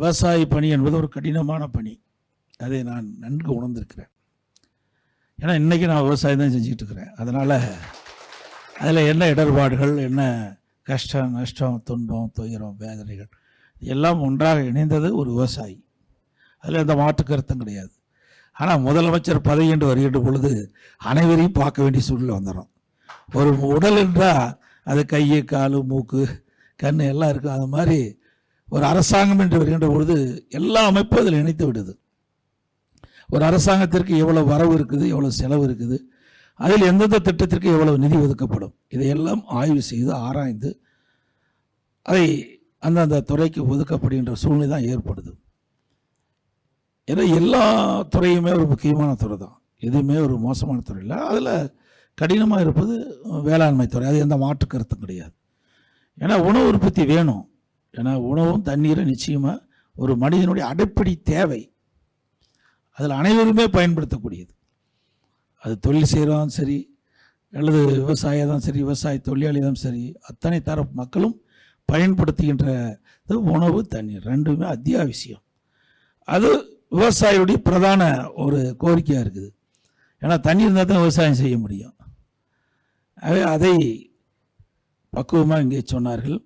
விவசாய பணி என்பது ஒரு கடினமான பணி. அதை நான் நன்கு உணர்ந்திருக்கிறேன். ஏன்னா இன்றைக்கி நான் விவசாயம் தான் செஞ்சுக்கிட்டு இருக்கிறேன். அதனால் அதில் என்ன இடர்பாடுகள் என்ன கஷ்டம் நஷ்டம் துன்பம் துயரம் வேதனைகள் எல்லாம் ஒன்றாக இணைந்தது ஒரு விவசாயி. அதில் எந்த மாற்று கருத்தும் கிடையாது. ஆனால் முதலமைச்சர் பதவி என்று வருகின்ற பொழுது அனைவரையும் பார்க்க வேண்டிய சூழ்நிலை வந்துடும் ஒரு உடல் என்றால் அது கை கால் மூக்கு கண் எல்லாம் இருக்கும். அது மாதிரி ஒரு அரசாங்கம் என்று வருகின்ற பொழுது எல்லா அமைப்பும் அதில் இணைத்து விடுது. ஒரு அரசாங்கத்திற்கு எவ்வளவு வரவு இருக்குது எவ்வளவு செலவு இருக்குது அதில் எந்தெந்த திட்டத்திற்கு எவ்வளவு நிதி ஒதுக்கப்படும் இதையெல்லாம் ஆய்வு செய்து ஆராய்ந்து அதை அந்தந்த துறைக்கு ஒதுக்கப்படுகின்ற சூழ்நிலை தான் ஏற்படுது. ஏன்னா எல்லா துறையுமே ஒரு முக்கியமான துறை தான். எதுவுமே ஒரு மோசமான துறை இல்லை. அதில் கடினமாக இருப்பது வேளாண்மை துறை. அது எந்த மாற்று கருத்தும் கிடையாது. ஏன்னா உணவு உற்பத்தி வேணும். ஏன்னா உணவும் தண்ணீரும் நிச்சயமாக ஒரு மனிதனுடைய அடிப்படை தேவை. அதில் அனைவருமே பயன்படுத்தக்கூடியது. அது தொழில் செய்கிறதும் சரி அல்லது விவசாயம் தான் சரி விவசாய தொழிலாளி தான் சரி அத்தனை தரப்பு மக்களும் பயன்படுத்துகின்ற இது உணவு தண்ணீர் ரெண்டுமே அத்தியாவசியம். அது விவசாயியுடைய பிரதான ஒரு கோரிக்கையாக இருக்குது. ஏன்னா தண்ணி இருந்தால் தான் விவசாயம் செய்ய முடியும். ஆகவே அதை பக்குவமாக இங்கே சொன்னார்கள்.